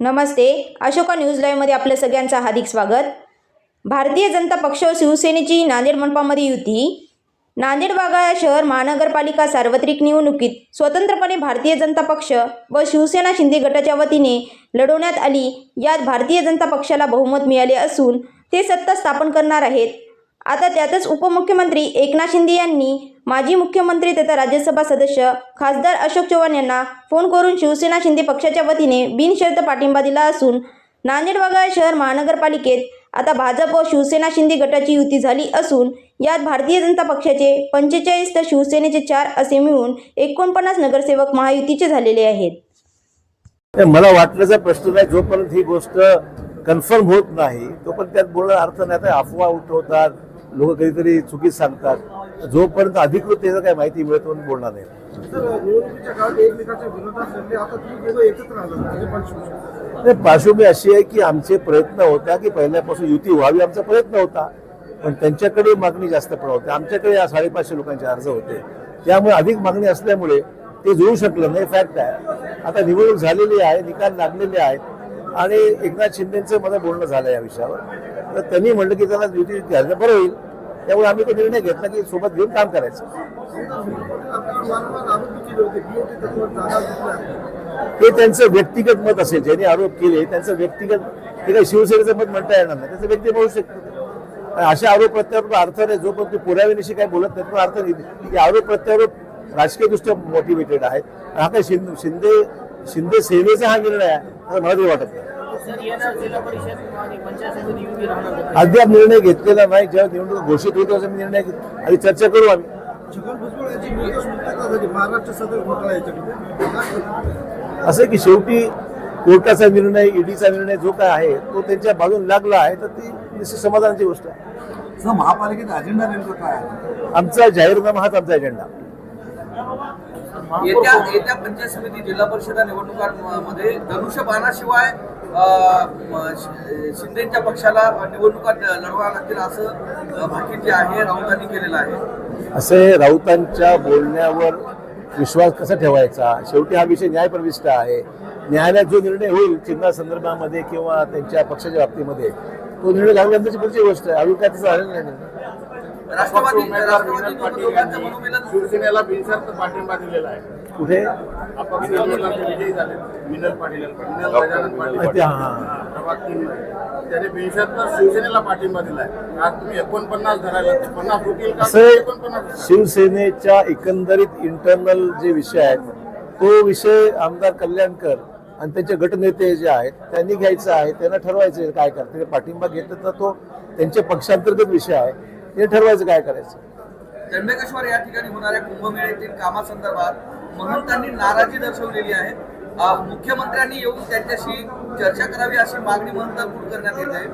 नमस्ते. Ashoka news लाईव्हमध्ये आपलं सगळ्यांचं हार्दिक स्वागत. भारतीय जनता पक्ष व शिवसेनेची नांदेड मनपामध्ये युती. नांदेड वाघाळा शहर महानगरपालिका सार्वत्रिक निवडणुकीत स्वतंत्रपणे भारतीय जनता पक्ष व शिवसेना शिंदे गटाच्या वतीने लढवण्यात आली. यात भारतीय जनता पक्षाला बहुमत मिळाले असून ते सत्ता स्थापन करणार आहेत. आता त्यातच उपमुख्यमंत्री एकनाथ शिंदे यांनी माजी मुख्यमंत्री तथा राज्यसभा सदस्य खासदार अशोक चव्हाण यांना फोन करून शिवसेना शिंदे पक्षाच्या वतीने बिनशर्त पाठिंबा दिला असून नांदेड वगळा शहर महानगरपालिकेत आता भाजप व शिवसेना शिंदे गटाची युती झाली असून यात भारतीय जनता पक्षाचे पंचेचाळीस तर शिवसेनेचे चार असे मिळून एकोणपन्नास नगरसेवक महायुतीचे झालेले आहेत. मला वाटण्याचा प्रश्न नाही जोपर्यंत ही गोष्ट कन्फर्म होत नाही तोपर्यंत त्यात बोलणं अर्थ नाही अफवा उठवतात लोक कधीतरी चुकीच सांगतात. जोपर्यंत अधिकृत त्याचं काही माहिती मिळत म्हणून बोलणार नाही. म्हणजे नाही, पार्श्वभूमी अशी आहे की आमचे प्रयत्न होता की पहिल्यापासून युती व्हावी आमचा प्रयत्न होता. पण त्यांच्याकडे मागणी जास्त पण होती. आमच्याकडे या साडेपाचशे लोकांचे अर्ज होते. त्यामुळे अधिक मागणी असल्यामुळे ते जुळू शकलं नाही फॅक्ट आहे. आता निवडणूक झालेली आहे निकाल लागलेले आहेत. आणि एकनाथ शिंदेचं माझं बोलणं झालं या विषयावर. तर त्यांनी म्हणलं की त्याला युती घ्यायला बरं होईल. त्यामुळे आम्ही तो निर्णय घेतला की सोबत घेऊन काम करायचं. ते त्यांचं व्यक्तिगत मत असेल ज्यांनी आरोप केले त्यांचं व्यक्तिगत ते काही शिवसेनेचं मत म्हणता येणार नाही. त्याचं व्यक्ती बोलू शकतो. आणि अशा आरोप प्रत्यारोप अर्थ नाही जोपर्यंत पुराव्याविषयी काही बोलत नाही अर्थ नाही. की आरोप प्रत्यारोप राजकीयदृष्ट्या मोटिवेटेड आहेत. हा काही शिंदे शिंदे सेनेचा हा निर्णय आहे असं मला वाटत नाही. सर येणार जिल्हा परिषद आणि पंचायत समिती युती राहणार होते. अद्याप निर्णय घेतलेला नाही जेव्हा निवडणूक घोषित तेव्हा मी निर्णय आधी चर्चा करू आम्ही. असं की शेवटी कोर्टाचा निर्णय ईडीचा निर्णय जो काय आहे तो त्यांच्या बाजून लागला आहे तर ती निश्चित समाधानाची गोष्ट आहे. महापालिकेचा अजेंडा नेमका काय आहे? आमचा जाहीरनामा हाच आमचा एजेंडा येत्या येत्या पंचायत समिती जिल्हा परिषद निवडणुकांमध्ये धनुष्यबाणाशिवाय म, शि- शिंदेच्या पक्षाला निवडणुका लढवाव्या लागतील असं भाकीत जे आहे राऊतांनी केलेलं आहे. असे राऊतांच्या बोलण्यावर विश्वास कसा ठेवायचा? शेवटी हा विषय न्यायप्रविष्ट आहे. न्यायालयात जो निर्णय होईल चिन्हा संदर्भामध्ये किंवा त्यांच्या पक्षाच्या बाबतीमध्ये तो निर्णय लागल्यानंतरची पुढची गोष्ट आहे. अजून काय त्याचं झालेलं नाही. राष्ट्रवादी शिवसेनेला बिनशर्त पाठिंबा दिलेला आहे. कुठे? हा. असं शिवसेनेच्या एकंदरीत इंटरनल जे विषय आहेत तो विषय आमदार कल्याणकर आणि त्यांचे गटनेते जे आहेत त्यांनी घ्यायचं आहे त्यांना ठरवायचं काय करते पाठिंबा घेतलं तर तो त्यांच्या पक्षांतर्गत विषय आहे. ते ठरवायचं काय करायचं? त्र्यंबकेश्वर या ठिकाणी होणाऱ्या कुंभमेळ्यातील कामासंदर्भात महंतांनी नाराजी दर्शवलेली आहे. मुख्यमंत्र्यांनी येऊन त्यांच्याशी चर्चा करावी अशी मागणी महंतांकडून करण्यात येत आहे.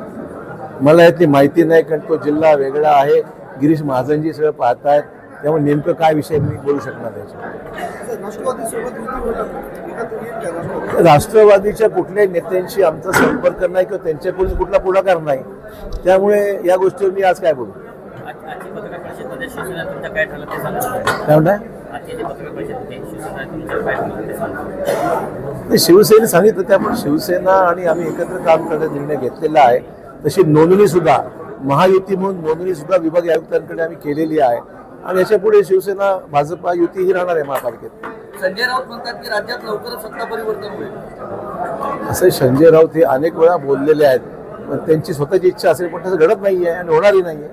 मला यातली माहिती नाही कारण तो जिल्हा वेगळा आहे. गिरीश महाजनजी सगळं पाहतायत. त्यामुळे नेमकं काय विषय मी बोलू शकणार राष्ट्रवादी. राष्ट्रवादीच्या कुठल्याही नेत्यांशी आमचा संपर्क नाही किंवा त्यांच्याकडून कुठला पुढाकार नाही. त्यामुळे या गोष्टीवर मी आज काय बोलू? काय होती. शिवसेना सांगितलं त्यामुळे शिवसेना आणि आम्ही एकत्र काम करण्याचा निर्णय घेतलेला आहे. तशी नोंदणी सुद्धा महायुती म्हणून नोंदणी सुद्धा विभागीय आयुक्तांकडे आम्ही केलेली आहे. आणि याच्यापुढे शिवसेना भाजपा युती ही राहणार आहे महापालिकेत. संजय राऊत म्हणतात की राज्यात लवकरच सत्ता परिवर्तन होईल. असे संजय राऊत हे अनेक वेळा बोललेले आहेत पण त्यांची स्वतःची इच्छा असेल पण तसं घडत नाहीये आणि होणारही नाहीये.